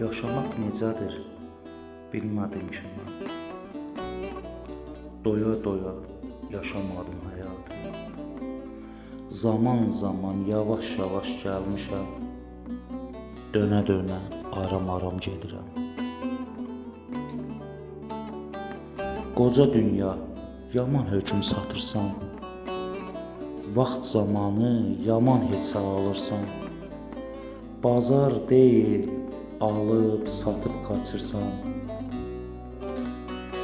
Yaşamaq necədir? Bilmədim ki mən. Doya-doya yaşamadım həyatı. Zaman-zaman yavaş-yavaş gəlmişəm. Dönə-dönə aram-aram gedirəm. Qoca dünya yaman hökm satırsan. Vaxt zamanı yaman heçə alırsan. Bazar deyil, alıb satıb qaçırsan.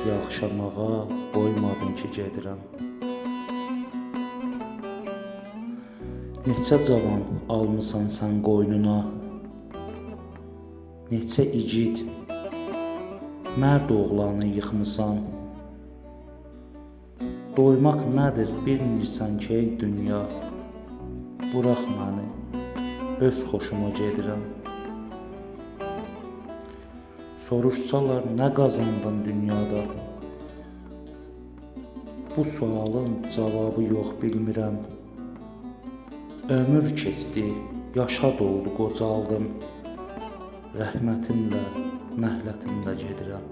Yaxşamağa qoymadın ki gedirəm. Neçə cavan almısan sən qoynuna? Neçə igid mərd oğlanı yıxmısan? Doymaq nədir bilmirsən ki ey dünya? Burax məni, öz xoşuma gedirəm. Soruşsalar nə qazandın dünyada? Bu sualın cavabı yox bilmirəm. Ömür keçdi, yaşa doldu, qocaldım. Rəhmətimlə, nəhlətimlə gedirəm.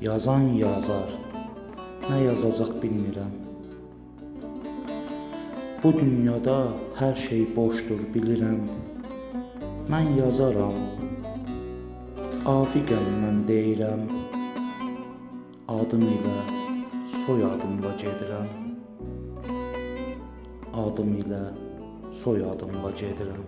Yazan yazar, nə yazacaq bilmirəm. Bu dünyada hər şey boşdur, bilirəm. Mən yazaram. Mən deyirəm. Adım ilə, soyadımla gedirəm. Adım ilə, soyadımla gedirəm.